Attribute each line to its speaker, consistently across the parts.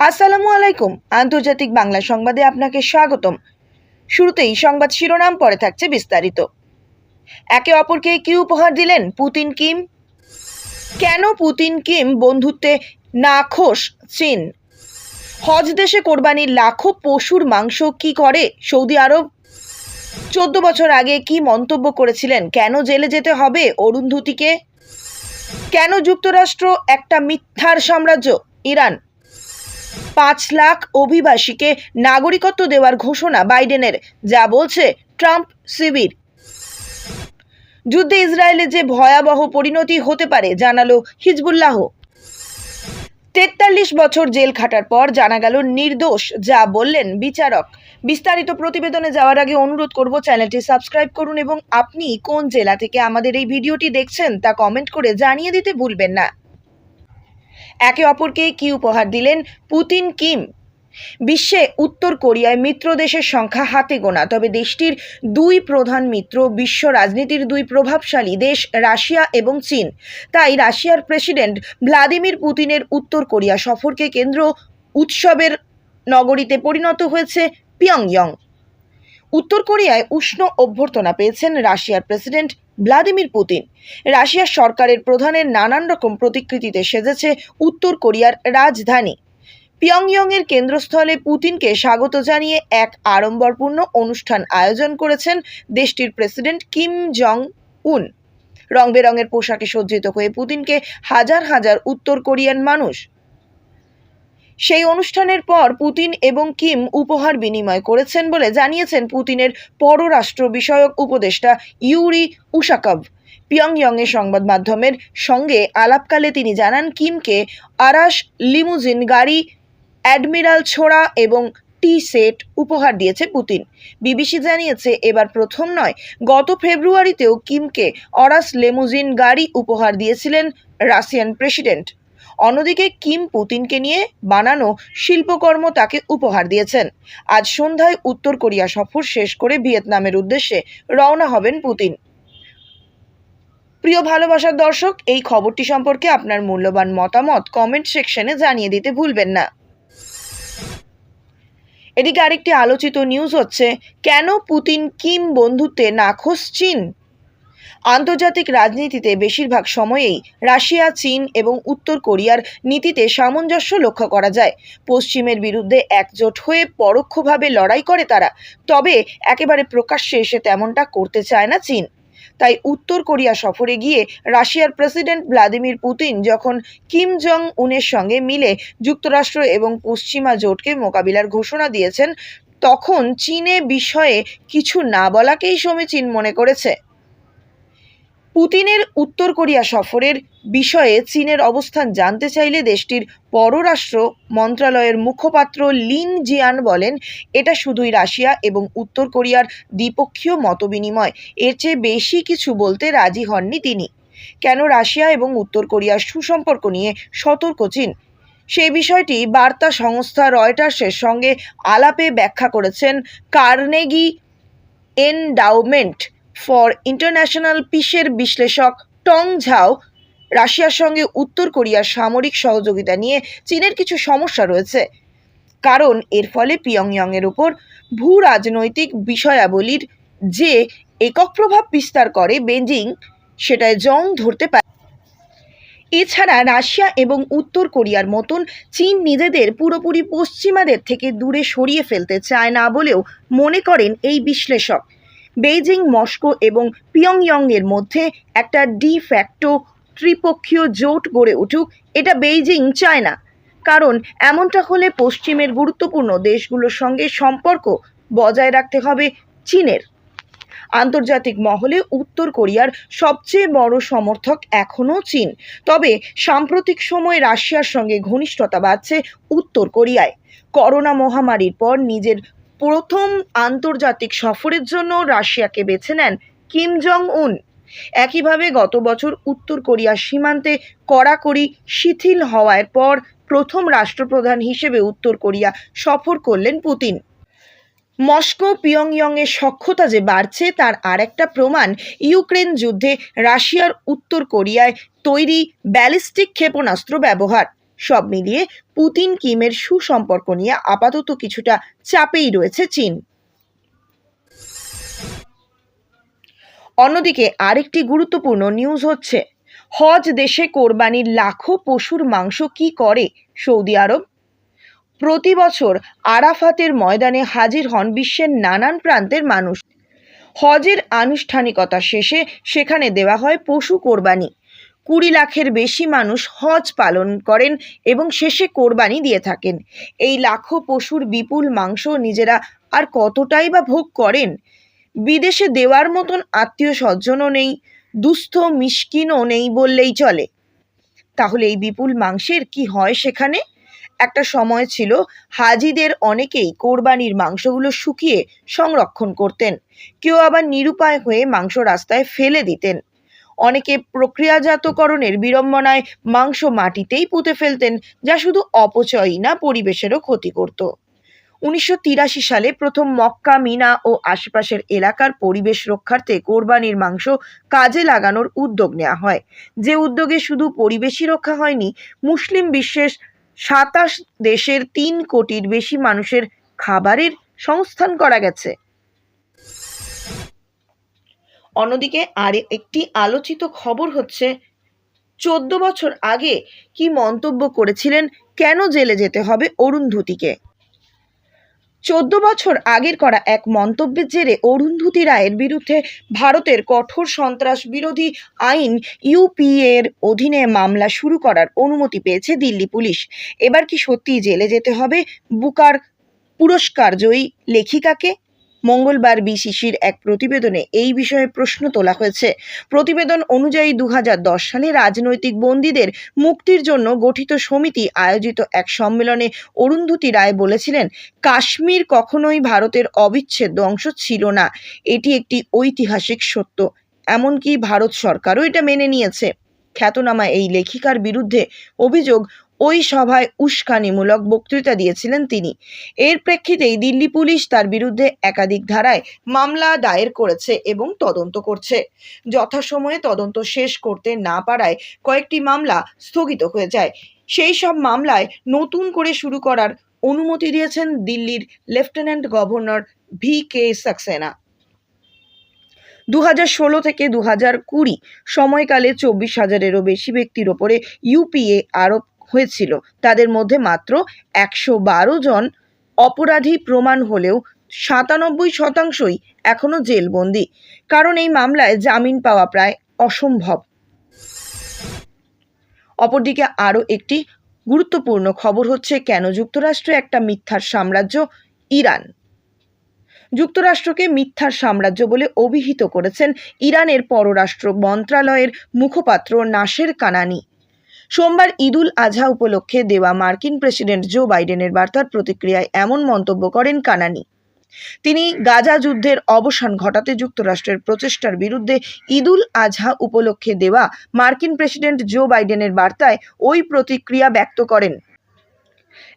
Speaker 1: আসসালামু আলাইকুম। আন্তর্জাতিক বাংলা সংবাদে আপনাকে স্বাগতম। শুরুতেই সংবাদ শিরোনাম পরে থাকছে বিস্তারিত। একে অপরকে কি উপহার দিলেন পুতিন কিম? কেন পুতিন কিম বন্ধুত্বে নাখোশ চীন? হজ দেশে কোরবানির লাখো পশুর মাংস কি করে সৌদি আরব? চোদ্দ বছর আগে কি মন্তব্য করেছিলেন কেন জেলে যেতে হবে অরুন্ধতিকে? কেন যুক্তরাষ্ট্র একটা মিথ্যার সাম্রাজ্য? ইরান পাঁচ লাখ অভিবাসীকে নাগরিকত্ব দেওয়ার ঘোষণা বাইডেনের, যা বলছে ট্রাম্প শিবির। যুদ্ধে ইসরায়েলের যে ভয়াবহ পরিণতি হতে পারে, জানালো হিজবুল্লাহ। তেতাল্লিশ বছর জেল খাটার পর জানা গেল নির্দোষ, যা বললেন বিচারক। বিস্তারিত প্রতিবেদনে যাওয়ার আগে অনুরোধ করব চ্যানেলটি সাবস্ক্রাইব করুন এবং আপনি কোন জেলা থেকে আমাদের এই ভিডিওটি দেখছেন তা কমেন্ট করে জানিয়ে দিতে ভুলবেন না। একে অপরকে কি উপহার দিলেন? Putin, Kim. বিশ্বে উত্তর কোরিয়ায় মিত্র দেশের সংখ্যা হাতে গোনা, তবে দেশটির দুই প্রধান মিত্র বিশ্ব রাজনীতির দুই প্রভাবশালী দেশ রাশিয়া এবং চীন। তাই রাশিয়ার প্রেসিডেন্ট ভ্লাদিমির পুতিনের উত্তর কোরিয়া সফরকে কেন্দ্র উৎসবের নগরীতে পরিণত হয়েছে পিয়ংইয়ং। উত্তর কোরিয়ায় উষ্ণ অভ্যর্থনা পেয়েছেন রাশিয়ার প্রেসিডেন্ট ভ্লাদিমির পুতিন। রাশিয়ার সরকারের প্রধানের নানান রকম প্রতিকৃতিতে সেজেছে উত্তর কোরিয়ার রাজধানী। পিয়ংইয়ংয়ের কেন্দ্রস্থলে পুতিনকে স্বাগত জানিয়ে এক আড়ম্বরপূর্ণ অনুষ্ঠান আয়োজন করেছেন দেশটির প্রেসিডেন্ট কিম জং উন রং বেরঙের পোশাকে সজ্জিত হয়ে পুতিনকে হাজার হাজার উত্তর কোরিয়ান মানুষ সেই অনুষ্ঠানের পর পুতিন এবং কিম উপহার বিনিময় করেছেন বলে জানিয়েছেন পুতিনের পররাষ্ট্র বিষয়ক উপদেষ্টা ইউরি উশাকভ। পিয়ংইয়ংয়ের সংবাদ মাধ্যমের সঙ্গে আলাপকালে তিনি জানান, কিমকে আরাস লিমুজিন গাড়ি, অ্যাডমিরাল ছোড়া এবং টি সেট উপহার দিয়েছে পুতিন। বিবিসি জানিয়েছে, এবার প্রথম নয়, গত ফেব্রুয়ারিতেও কিমকে অরাস লেমুজিন গাড়ি উপহার দিয়েছিলেন রাশিয়ান প্রেসিডেন্ট। অন্যদিকে কিম পুতিনকে নিয়ে বানানো শিল্পকর্ম তাকে উপহার দিয়েছেন। আজ সন্ধ্যায় উত্তর কোরিয়া সফর শেষ করে ভিয়েতনামের উদ্দেশ্যে রওনা হবেন পুতিন। প্রিয় ভালোবাসার দর্শক, এই খবরটি সম্পর্কে আপনার মূল্যবান মতামত কমেন্ট সেকশনে জানিয়ে দিতে ভুলবেন না। এদিকে আরেকটি আলোচিত নিউজ হচ্ছে, কেন পুতিন কিম বন্ধুত্বে নাখোশ চীন? আন্তর্জাতিক রাজনীতিতে বেশিরভাগ সময়েই রাশিয়া, চীন এবং উত্তর কোরিয়ার নীতিতে সামঞ্জস্য লক্ষ্য করা যায়। পশ্চিমের বিরুদ্ধে একজোট হয়ে পরোক্ষভাবে লড়াই করে তারা, তবে একেবারে প্রকাশ্যে এসে তেমনটা করতে চায় না চীন। তাই উত্তর কোরিয়া সফরে গিয়ে রাশিয়ার প্রেসিডেন্ট ভ্লাদিমির পুতিন যখন কিম জং উনের সঙ্গে মিলে যুক্তরাষ্ট্র এবং পশ্চিমা জোটকে মোকাবিলার ঘোষণা দিয়েছেন, তখন চীনে বিষয়ে কিছু না বলাকেই সমীচীন মনে করেছে। পুতিনের উত্তর কোরিয়া সফরের বিষয়ে চীনের অবস্থান জানতে চাইলে দেশটির পররাষ্ট্র মন্ত্রণালয়ের মুখপাত্র লিন জিয়ান বলেন, এটা শুধুই রাশিয়া এবং উত্তর কোরিয়ার দ্বিপক্ষীয় মতবিনিময়। এর চেয়ে বেশি কিছু বলতে রাজি হননি তিনি। কেন রাশিয়া এবং উত্তর কোরিয়ার সুসম্পর্ক নিয়ে সতর্ক চীন? সেই বিষয়টি বার্তা সংস্থা রয়টার্সের সঙ্গে আলাপে ব্যাখ্যা করেছেন কার্নেগি এনডাউমেন্ট। ফর ইন্টারন্যাশনাল পিসের বিশ্লেষক টং ঝাও, রাশিয়ার সঙ্গে উত্তর কোরিয়ার সামরিক সহযোগিতা নিয়ে চীনের কিছু সমস্যা রয়েছে। কারণ এর ফলে পিয়ংইয়ংয়ের উপর ভূ রাজনৈতিক বিষয়াবলীর যে একক প্রভাব বিস্তার করে বেজিং সেটায় জং ধরতে পারে। এছাড়া রাশিয়া এবং উত্তর কোরিয়ার মতন চীন নিজেদের পুরোপুরি পশ্চিমাদের থেকে দূরে সরিয়ে ফেলতে চায় না বলেও মনে করেন এই বিশ্লেষক। বেইজিং, মস্কো এবং পিয়ংইয়ংয়ের মধ্যে একটা ডি ফ্যাক্টো ত্রিপক্ষীয় জোট গড়ে উঠুক, এটা বেইজিং চায় না কারণ এমনটা হলে পশ্চিমের গুরুত্বপূর্ণ দেশগুলোর সঙ্গে সম্পর্ক বজায় রাখতে হবে চীনের। আন্তর্জাতিক মহলে উত্তর কোরিয়ার সবচেয়ে বড় সমর্থক এখনও চীন। তবে সাম্প্রতিক সময়ে রাশিয়ার সঙ্গে ঘনিষ্ঠতা বাড়ছে উত্তর কোরিয়ায়। করোনা মহামারীর পর নিজের প্রথম আন্তর্জাতিক সফরের জন্য রাশিয়াকে বেছে নেন কিম জং উন একইভাবে গত বছর উত্তর কোরিয়ার সীমান্তে কড়াকড়ি শিথিল হওয়ার পর প্রথম রাষ্ট্রপ্রধান হিসেবে উত্তর কোরিয়া সফর করলেন পুতিন। মস্কো পিয়ংইয়ংয়ের সক্ষতা যে বাড়ছে, তার আরেকটা প্রমাণ ইউক্রেন যুদ্ধে রাশিয়ার উত্তর কোরিয়ায় তৈরি ব্যালিস্টিক ক্ষেপণাস্ত্র ব্যবহার। সব মিলিয়ে পুতিন কিমের সুসম্পর্ক নিয়ে আপাতত কিছুটা চাপেই রয়েছে চীন। অন্যদিকে আরেকটি গুরুত্বপূর্ণ নিউজ হচ্ছে, হজ দেশে কোরবানির লাখো পশুর মাংস কি করে? সৌদি আরব। প্রতি বছর আরাফাতের ময়দানে হাজির হন বিশ্বের নানান প্রান্তের মানুষ। হজের আনুষ্ঠানিকতা শেষে সেখানে দেওয়া হয় পশু কোরবানি। কুড়ি লাখের বেশি মানুষ হজ পালন করেন এবং শেষে কোরবানি দিয়ে থাকেন। এই লাখো পশুর বিপুল মাংস নিজেরা আর কতটাই বা ভোগ করেন? বিদেশে দেওয়ার মতন আত্মীয় স্বজনও নেই, দুস্থ মিষ্কিনও নেই বললেই চলে। তাহলে এই বিপুল মাংসের কি হয় সেখানে? একটা সময় ছিল হাজিদের অনেকেই কোরবানির মাংসগুলো শুকিয়ে সংরক্ষণ করতেন। কেউ আবার নিরুপায় হয়ে মাংস রাস্তায় ফেলে দিতেন। অনেকে প্রক্রিয়াজাতকরণের বিড়ম্বনায় মাংস মাটিতেই পুঁতে ফেলতেন, যা শুধু অপচয়ই না, পরিবেশেরও ক্ষতি করত। উনিশশো তিরাশি সালে প্রথম মক্কা, মিনা ও আশেপাশের এলাকার পরিবেশ রক্ষার্থে কোরবানির মাংস কাজে লাগানোর উদ্যোগ নেওয়া হয়। যে উদ্যোগে শুধু পরিবেশই রক্ষা হয়নি, মুসলিম বিশ্বের সাতাশ দেশের তিন কোটির বেশি মানুষের খাবারের সংস্থান করা গেছে। অন্যদিকে আর একটি আলোচিত খবর হচ্ছে, চোদ্দ বছর আগে কি মন্তব্য করেছিলেন, কেন জেলে যেতে হবে অরুন্ধতিকে চোদ্দ বছর আগের করা এক মন্তব্যের জেরে অরুন্ধতী রায়ের বিরুদ্ধে ভারতের কঠোর সন্ত্রাস বিরোধী আইন ইউপিএ এর অধীনে মামলা শুরু করার অনুমতি পেয়েছে দিল্লি পুলিশ। এবার কি সত্যিই জেলে যেতে হবে? বুকার পুরস্কার জয়ী লেখিকাকে? মঙ্গলবার বিসিসির এক প্রতিবেদনে এই বিষয়ে প্রশ্ন তোলা হয়েছে। প্রতিবেদন অনুযায়ী দু হাজার দশ সালে রাজনৈতিক বন্দীদের মুক্তির জন্য গঠিত সমিতি আয়োজিত এক সম্মেলনে অরুন্ধতী রায় বলেছিলেন, কাশ্মীর কখনোই ভারতের অবিচ্ছেদ্য অংশ ছিল না। এটি একটি ঐতিহাসিক সত্য। এমনকি ভারত সরকারও এটা মেনে নিয়েছে। খ্যাতনামা এই লেখিকার বিরুদ্ধে অভিযোগ ওই সভায় উস্কানিমূলক বক্তৃতা দিয়েছিলেন তিনি। এর প্রেক্ষিতেই দিল্লি পুলিশ তার বিরুদ্ধে একাধিক ধারায় মামলা দায়ের করেছে এবং তদন্ত করছে। যথাসময়ে তদন্ত শেষ করতে না পারায় কয়েকটি মামলা স্থগিত হয়ে যায়। সেই সব মামলায় নতুন করে শুরু করার অনুমতি দিয়েছেন দিল্লির lieutenant governor V K Saxena. দু হাজার ষোলো থেকে দু হাজার কুড়ি সময়কালে চব্বিশ হাজারেরও বেশি ব্যক্তির ওপরে ইউপিএ আরোপ হয়েছিল। তাদের মধ্যে মাত্র একশো বারো জন অপরাধী প্রমাণ হলেও সাতানব্বই শতাংশই এখনও জেলবন্দি। কারণ এই মামলায় জামিন পাওয়া প্রায় অসম্ভব। অপরদিকে আরও একটি গুরুত্বপূর্ণ খবর হচ্ছে, কেন যুক্তরাষ্ট্র একটা মিথ্যার সাম্রাজ্য? ইরান। যুক্তরাষ্ট্রকে মিথ্যার সাম্রাজ্য বলে অভিহিত করেছেন ইরানের পররাষ্ট্র মন্ত্রণালয়ের মুখপাত্র নাসের কানানি। সোমবার ঈদুল আজহা উপলক্ষে দেওয়া মার্কিন প্রেসিডেন্ট জো বাইডেনের বার্তার প্রতিক্রিয়ায় এমন মন্তব্য করেন কানানি। তিনি গাজা যুদ্ধের অবসান ঘটাতে যুক্তরাষ্ট্রের প্রচেষ্টার বিরুদ্ধে ঈদুল আজহা উপলক্ষে দেওয়া মার্কিন প্রেসিডেন্ট জো বাইডেনের বার্তায় ওই প্রতিক্রিয়া ব্যক্ত করেন।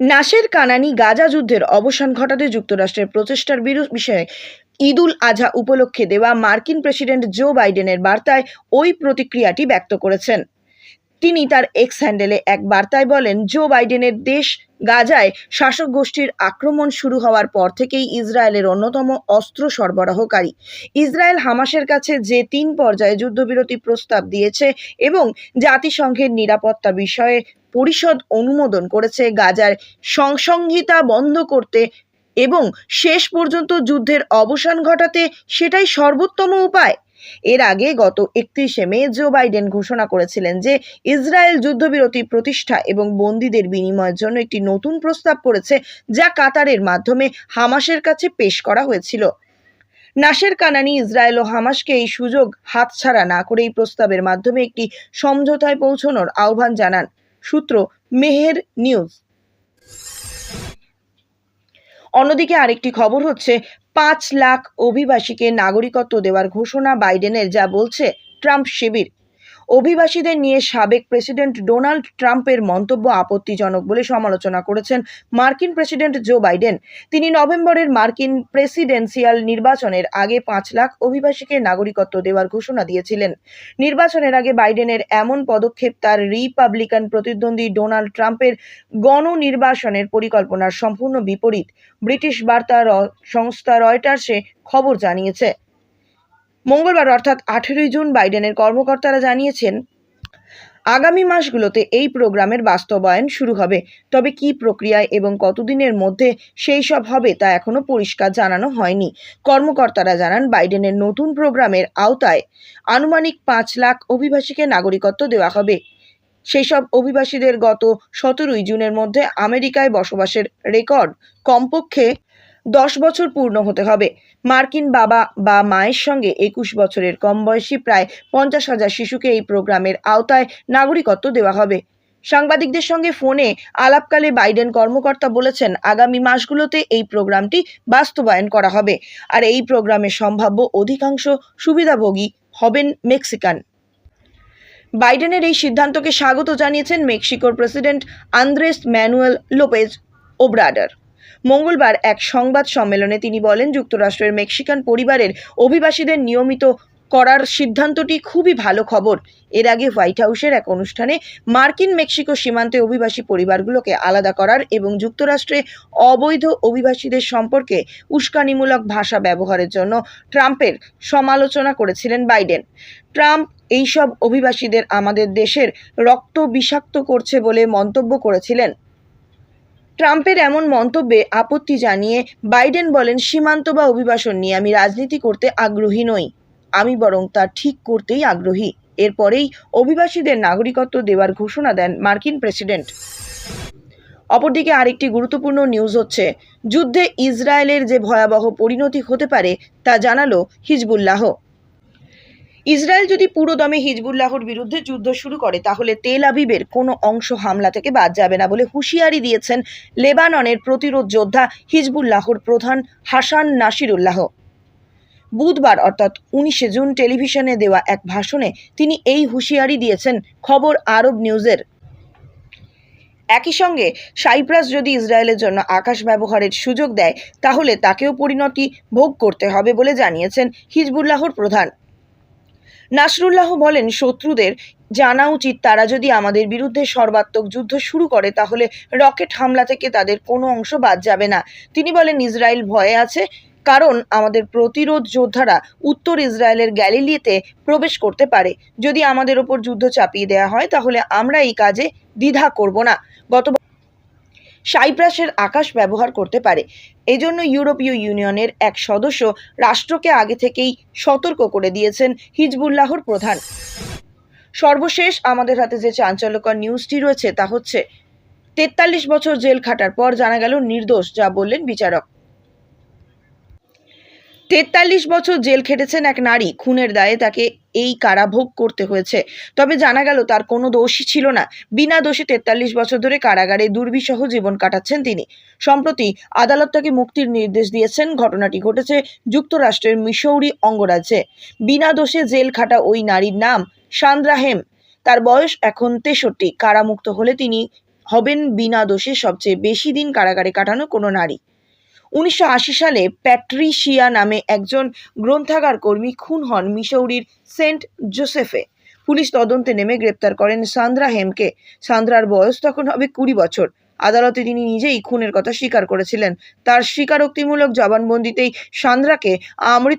Speaker 1: নাসের কানানি গাজা যুদ্ধের অবসান ঘটাতে যুক্তরাষ্ট্রের প্রচেষ্টার বিরু- বিষয়ে ঈদুল আজহা উপলক্ষে দেওয়া মার্কিন প্রেসিডেন্ট জো বাইডেনের বার্তায় ওই প্রতিক্রিয়াটি ব্যক্ত করেছেন। তিনি তার এক্স হ্যান্ডেলে এক বার্তায় বলেন, জো বাইডেনের দেশ গাজায় শাসক গোষ্ঠীর আক্রমণ শুরু হওয়ার পর থেকেই ইসরায়েলের অন্যতম অস্ত্র সরবরাহকারী। ইসরায়েল হামাসের কাছে যে তিন পর্যায়ে যুদ্ধবিরতি প্রস্তাব দিয়েছে এবং জাতিসংঘের নিরাপত্তা বিষয়ে পরিষদ অনুমোদন করেছে, গাজার সংসংহিতা বন্ধ করতে এবং শেষ পর্যন্ত যুদ্ধের অবসান ঘটাতে, সেটাই সর্বোত্তম উপায়। এর আগে গত একত্রিশে মে জো বাইডেন ঘোষণা করেছিলেন যে ইসরায়েল যুদ্ধবিরতি প্রতিষ্ঠা এবং বন্দীদের বিনিময়ের জন্য একটি নতুন প্রস্তাব করেছে যা কাতারের মাধ্যমে হামাসের কাছে পেশ করা হয়েছিল। নাসের কানানি ইসরায়েল ও হামাসকে এই সুযোগ হাতছাড়া না করে এই প্রস্তাবের মাধ্যমে একটি সমঝোতায় পৌঁছানোর আহ্বান জানান। সূত্র মেহের নিউজ। অন্যদিকে আরেকটি খবর হচ্ছে পাঁচ লাখ অভিবাসীকে নাগরিকত্ব দেওয়ার ঘোষণা বাইডেনের যা বলছে ট্রাম্প শিবির। অভিবাসীদের নিয়ে সাবেক প্রেসিডেন্ট ডোনাল্ড ট্রাম্পের মন্তব্য আপত্তিজনক বলে সমালোচনা করেছেন মার্কিন প্রেসিডেন্ট জো বাইডেন। তিনি নভেম্বরের মার্কিন প্রেসিডেন্সিয়াল নির্বাচনের আগে পাঁচ লাখ অভিবাসীকে নাগরিকত্ব দেওয়ার ঘোষণা দিয়েছিলেন। নির্বাচনের আগে বাইডেনের এমন পদক্ষেপ তার রিপাবলিকান প্রতিদ্বন্দ্বী ডোনাল্ড ট্রাম্পের গণনির্বাসনের পরিকল্পনার সম্পূর্ণ বিপরীত, ব্রিটিশ বার্তা সংস্থা রয়টার্সে খবর জানিয়েছে। মঙ্গলবার অর্থাৎ আঠেরোই জুন বাইডেনের কর্মকর্তারা জানিয়েছেন, আগামী মাসগুলোতে এই প্রোগ্রামের বাস্তবায়ন শুরু হবে। তবে কি প্রক্রিয়ায় এবং কতদিনের মধ্যে সেই সব হবে তা এখনও পরিষ্কার জানানো হয়নি। কর্মকর্তারা জানান, বাইডেনের নতুন প্রোগ্রামের আওতায় আনুমানিক পাঁচ লাখ অভিবাসীকে নাগরিকত্ব দেওয়া হবে। সেই সব অভিবাসীদের গত সতেরোই জুনের মধ্যে আমেরিকায় বসবাসের রেকর্ড কমপক্ষে দশ বছর পূর্ণ হতে হবে। মার্কিন বাবা বা মায়ের সঙ্গে একুশ বছরের কম বয়সী প্রায় পঞ্চাশ হাজার শিশুকে এই প্রোগ্রামের আওতায় নাগরিকত্ব দেওয়া হবে। সাংবাদিকদের সঙ্গে ফোনে আলাপকালে বাইডেন কর্মকর্তা বলেছেন, আগামী মাসগুলোতে এই প্রোগ্রামটি বাস্তবায়ন করা হবে আর এই প্রোগ্রামের সম্ভাব্য অধিকাংশ সুবিধাভোগী হবেন মেক্সিকান। বাইডেনের এই সিদ্ধান্তকে স্বাগত জানিয়েছেন মেক্সিকোর president Andres Manuel Lopez Obrador. মঙ্গলবার এক সংবাদ সম্মেলনে তিনি বলেন, যুক্তরাষ্ট্রের মেক্সিকান পরিবারের অভিবাসীদের নিয়মিত করার সিদ্ধান্তটি খুবই ভালো খবর। এর আগে হোয়াইট হাউসের এক অনুষ্ঠানে মার্কিন মেক্সিকো সীমান্তে অভিবাসী পরিবারগুলোকে আলাদা করার এবং যুক্তরাষ্ট্রে অবৈধ অভিবাসীদের সম্পর্কে উস্কানিমূলক ভাষা ব্যবহারের জন্য ট্রাম্পের সমালোচনা করেছিলেন বাইডেন। ট্রাম্প, এইসব অভিবাসীদের আমাদের দেশের রক্ত বিষাক্ত করছে বলে মন্তব্য করেছিলেন। ট্রাম্পের এমন মন্তব্যে আপত্তি জানিয়ে বাইডেন বলেন, সীমান্ত বা অভিবাসন নিয়ে আমি রাজনীতি করতে আগ্রহী নই। আমি বরং তা ঠিক করতেই আগ্রহী। এরপরেই অভিবাসীদের নাগরিকত্ব দেওয়ার ঘোষণা দেন মার্কিন প্রেসিডেন্ট। অপরদিকে আরেকটি গুরুত্বপূর্ণ নিউজ হচ্ছে, যুদ্ধে ইসরায়েলের যে ভয়াবহ পরিণতি হতে পারে তা জানালো হিজবুল্লাহ। ইসরায়েল যদি পুরোদমে হিজবুল্লাহর বিরুদ্ধে যুদ্ধ শুরু করে, তাহলে তেল আবিবের কোনো অংশ হামলা থেকে বাদ যাবে না বলে হুঁশিয়ারি দিয়েছেন লেবাননের প্রতিরোধ যোদ্ধা হিজবুল্লাহর প্রধান হাসান নাসিরুল্লাহ। বুধবার অর্থাৎ উনিশে জুন টেলিভিশনে দেওয়া এক ভাষণে তিনি এই হুঁশিয়ারি দিয়েছেন খবর আরব নিউজের। একই সঙ্গে সাইপ্রাস যদি ইসরায়েলের জন্য আকাশ ব্যবহারের সুযোগ দেয়, তাহলে তাকেও পরিণতি ভোগ করতে হবে বলে জানিয়েছেন হিজবুল্লাহর প্রধান। নাসরুল্লাহ বলেন, শত্রুদের জানা উচিত তারা যদি আমাদের বিরুদ্ধে সর্বাত্মক যুদ্ধ শুরু করে, তাহলে রকেট হামলা থেকে তাদের কোনো অংশ বাদ যাবে না। তিনি বলেন, ইসরায়েল ভয়ে আছে, কারণ আমাদের প্রতিরোধ যোদ্ধারা উত্তর ইসরায়েলের গ্যালিলিতে প্রবেশ করতে পারে। যদি আমাদের ওপর যুদ্ধ চাপিয়ে দেওয়া হয়, তাহলে আমরা এই কাজে দ্বিধা করব না। গত সাইপ্রাসের আকাশ ব্যবহার করতে পারে। এজন্য ইউরোপীয় ইউনিয়নের এক সদস্য রাষ্ট্রকে আগে থেকেই সতর্ক করে দিয়েছেন হিজবুল্লাহর প্রধান। সর্বশেষ আমাদের হাতে যে চাঞ্চল্যকর নিউজটি রয়েছে তা হচ্ছে, তেতাল্লিশ বছর জেল খাটার পর জানা গেল নির্দোষ, যা বললেন বিচারক। তেতাল্লিশ বছর জেল খেটেছেন এক নারী। খুনের দায়ে তাকে এই কারাভোগ করতে হয়েছে। তবে জানা গেল, তার কোনো দোষই ছিল না। বিনা দোষে তেতাল্লিশ বছর ধরে কারাগারে দুর্বিষহ জীবন কাটাচ্ছেন তিনি। সম্প্রতি আদালত তাকে মুক্তির নির্দেশ দিয়েছেন। ঘটনাটি ঘটেছে যুক্তরাষ্ট্রের মিসৌরি অঙ্গরাজ্যে। বিনা দোষে জেল খাটা ওই নারীর নাম সান্দ্রা হেম। তার বয়স এখন তেষট্টি। কারামুক্ত হলে তিনি হবেন বিনা দোষে সবচেয়ে বেশি দিন কারাগারে কাটানো কোনো নারী। উনিশশো আশি সালে প্যাট্রিশিয়া নামে একজন গ্রন্থাগার কর্মী খুন হন মিসৌরির সেন্ট জোসেফে। পুলিশ তদন্তে নেমে গ্রেপ্তার করেন সান্দ্রা হেমকে। সান্দ্রার বয়স তখন হবে কুড়ি বছর। আদালতে তিনি নিজেই খুনের কথা স্বীকার করেছিলেন। তার স্বীকারোক্তিমূলক জবানবন্দিতেই সান্দ্রাকে আমৃত্যু